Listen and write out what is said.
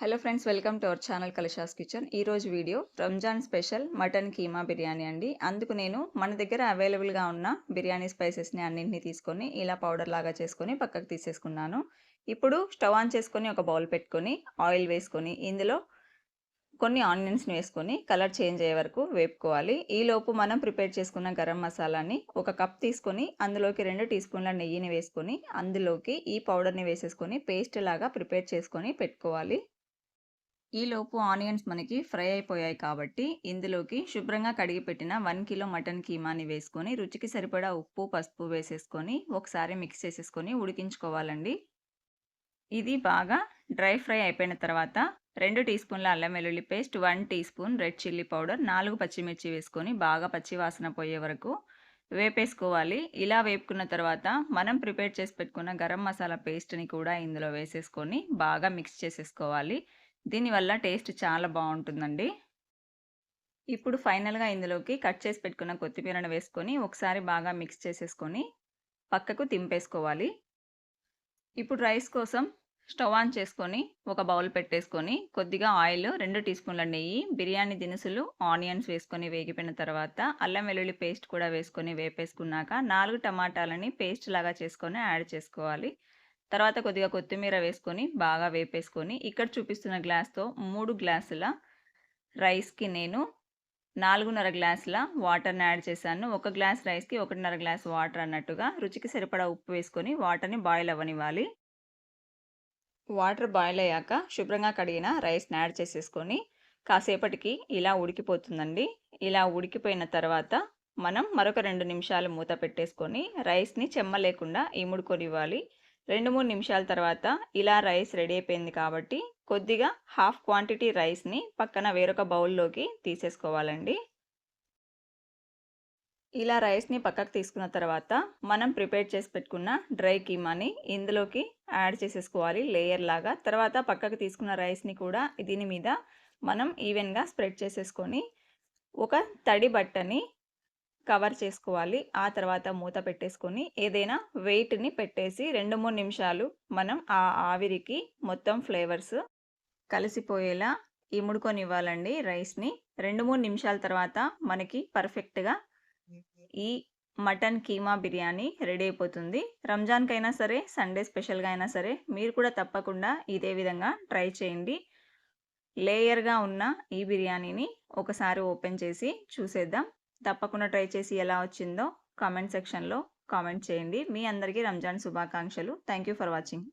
Hello friends welcome to our channel Kalasha's kitchen. ఈరోజు video Ramzan special mutton keema biryani అండి. అందుకు నేను మన దగ్గర అవైలబుల్గా ఉన్న బిర్యానీ స్పైసెస్ని అన్నింటినీ తీసుకొని ఇలా పౌడర్ లాగా చేసుకొని పక్కకు తీసేసుకున్నాను. ఇప్పుడు స్టవ్ ఆన్ చేసుకొని ఒక బౌల్ పెట్టుకొని ఆయిల్ వేసుకొని ఇందులో కొన్ని ఆనియన్స్ని వేసుకొని కలర్ చేంజ్ అయ్యే వరకు వేపుకోవాలి. ఈలోపు మనం ప్రిపేర్ చేసుకున్న గరం మసాలాని ఒక కప్ తీసుకొని అందులోకి రెండు టీ స్పూన్ల నెయ్యిని వేసుకొని అందులోకి ఈ పౌడర్ని వేసేసుకొని పేస్ట్ లాగా ప్రిపేర్ చేసుకొని పెట్టుకోవాలి. ఈలోపు ఆనియన్స్ మనకి ఫ్రై అయిపోయాయి కాబట్టి ఇందులోకి శుభ్రంగా కడిగి పెట్టిన వన్ కిలో మటన్ కీమాని వేసుకొని రుచికి సరిపడా ఉప్పు పసుపు వేసేసుకొని ఒకసారి మిక్స్ చేసేసుకొని ఉడికించుకోవాలండి. ఇది బాగా డ్రై ఫ్రై అయిపోయిన తర్వాత రెండు టీ స్పూన్ల అల్లం వెల్లుల్లి paste one teaspoon red chilli powder నాలుగు పచ్చిమిర్చి వేసుకొని బాగా పచ్చి వాసన పోయే వరకు వేపేసుకోవాలి. ఇలా వేపుకున్న తర్వాత మనం ప్రిపేర్ చేసి పెట్టుకున్న గరం మసాలా పేస్ట్ని కూడా ఇందులో వేసేసుకొని బాగా మిక్స్ చేసేసుకోవాలి. దీనివల్ల టేస్ట్ చాలా బాగుంటుందండి. ఇప్పుడు ఫైనల్గా ఇందులోకి కట్ చేసి పెట్టుకున్న కొత్తిమీరను వేసుకొని ఒకసారి బాగా మిక్స్ చేసేసుకొని పక్కకు తింపేసుకోవాలి. ఇప్పుడు రైస్ కోసం స్టవ్ ఆన్ చేసుకొని ఒక బౌల్ పెట్టేసుకొని కొద్దిగా ఆయిల్ రెండు టీ స్పూన్ల నెయ్యి బిర్యానీ దినుసులు ఆనియన్స్ వేసుకొని వేగిపోయిన తర్వాత అల్లం వెల్లుల్లి పేస్ట్ కూడా వేసుకొని వేపేసుకున్నాక నాలుగు టమాటాలని పేస్ట్ లాగా చేసుకొని యాడ్ చేసుకోవాలి. తర్వాత కొద్దిగా కొత్తిమీర వేసుకొని బాగా వేపేసుకొని ఇక్కడ చూపిస్తున్న గ్లాస్తో మూడు గ్లాసుల రైస్కి నేను నాలుగున్నర గ్లాసుల వాటర్ని యాడ్ చేశాను. ఒక గ్లాస్ రైస్కి ఒకటిన్నర గ్లాస్ వాటర్ అన్నట్టుగా రుచికి సరిపడా ఉప్పు వేసుకొని వాటర్ని బాయిల్ అవ్వనివ్వాలి. వాటర్ బాయిల్ అయ్యాక శుభ్రంగా కడిగిన రైస్ని యాడ్ చేసేసుకొని కాసేపటికి ఇలా ఉడికిపోతుందండి. ఇలా ఉడికిపోయిన తర్వాత మనం మరొక రెండు నిమిషాలు మూత పెట్టేసుకొని రైస్ని చెమ్మ లేకుండా ఇముడుకొనివ్వాలి. రెండు మూడు నిమిషాల తర్వాత ఇలా రైస్ రెడీ అయిపోయింది కాబట్టి కొద్దిగా హాఫ్ క్వాంటిటీ రైస్ని పక్కన వేరొక బౌల్లోకి తీసేసుకోవాలండి. ఇలా రైస్ని పక్కకు తీసుకున్న తర్వాత మనం ప్రిపేర్ చేసి పెట్టుకున్న డ్రై కీమాని ఇందులోకి యాడ్ చేసేసుకోవాలి లేయర్ లాగా. తర్వాత పక్కకు తీసుకున్న రైస్ని కూడా దీని మీద మనం ఈవెన్గా స్ప్రెడ్ చేసేసుకొని ఒక తడి బట్టని కవర్ చేసుకోవాలి. ఆ తర్వాత మూత పెట్టేసుకొని ఏదైనా వెయిట్ని పెట్టేసి రెండు మూడు నిమిషాలు మనం ఆ ఆవిరికి మొత్తం ఫ్లేవర్స్ కలిసిపోయేలా ఇముడుకొని ఇవ్వాలండి రైస్ని. రెండు మూడు నిమిషాల తర్వాత మనకి పర్ఫెక్ట్గా ఈ మటన్ కీమా బిర్యానీ రెడీ అయిపోతుంది. రంజాన్కైనా సరే సండే స్పెషల్గా అయినా సరే మీరు కూడా తప్పకుండా ఇదే విధంగా ట్రై చేయండి. లేయర్గా ఉన్న ఈ బిర్యానీని ఒకసారి ఓపెన్ చేసి చూసేద్దాం. తప్పకుండా ట్రై చేసి ఎలా వచ్చిందో కామెంట్ సెక్షన్లో కామెంట్ చేయండి. మీ అందరికీ రంజాన్ శుభాకాంక్షలు. Thank you for watching.